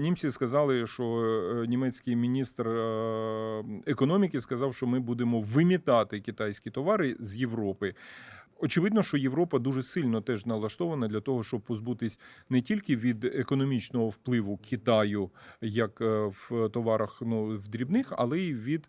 Німці сказали, що е, німецький міністр е, економіки сказав, що ми будемо вимітати китайські товари з Європи. Очевидно, що Європа дуже сильно теж налаштована для того, щоб позбутись не тільки від економічного впливу Китаю, як е, в товарах ну, в дрібних, але й від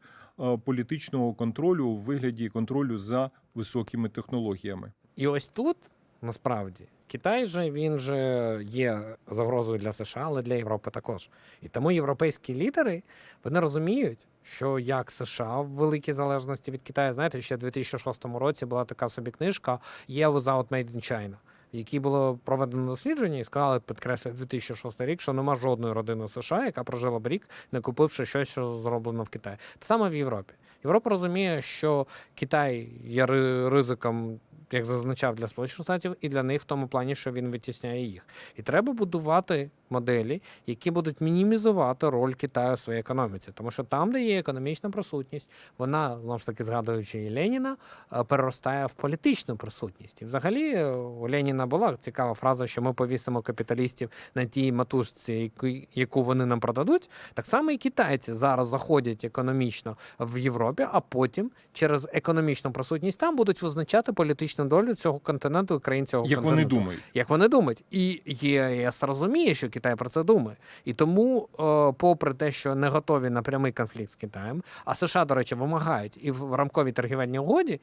політичного контролю у вигляді контролю за високими технологіями. І ось тут насправді Китай же він же є загрозою для США, але для Європи також. І тому європейські лідери вони розуміють, що як США в великій залежності від Китаю, знаєте, ще в 2006 році була така собі книжка «Є without Made in China», в якій було проведено дослідження і сказали, підкреслює 2006 рік, що нема жодної родини США, яка прожила б рік, не купивши щось, що зроблено в Китаї. Те саме в Європі. Європа розуміє, що Китай є ризиком, як зазначав для Сполучених Штатів, і для них в тому плані, що він витісняє їх. І треба будувати моделі, які будуть мінімізувати роль Китаю в своїй економіці. Тому що там, де є економічна присутність, вона знову ж таки згадуючи і Леніна, е, переростає в політичну присутність. І взагалі е, у Леніна була цікава фраза, що ми повісимо капіталістів на тій матушці, яку- вони нам продадуть. Так само і китайці зараз заходять економічно в Європі, а потім через економічну присутність там будуть визначати політичну долю цього континенту країн цього Як вони думають. Як вони думають, і ЄС розуміє, що Китай про це думає, і тому, е, попри те, що не готові на прямий конфлікт з Китаєм, а США, до речі, вимагають і в рамковій торгівельній угоді.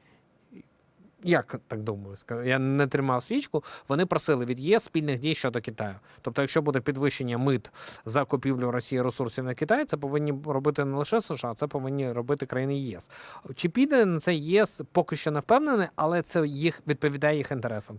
Як так думаю, я не тримав свічку. Вони просили від ЄС спільних дій щодо Китаю. Тобто, якщо буде підвищення мит за купівлю Росії ресурсів на Китай, це повинні робити не лише США, це повинні робити країни ЄС. Чи піде на це ЄС поки що не впевнений, але це їх відповідає їх інтересам.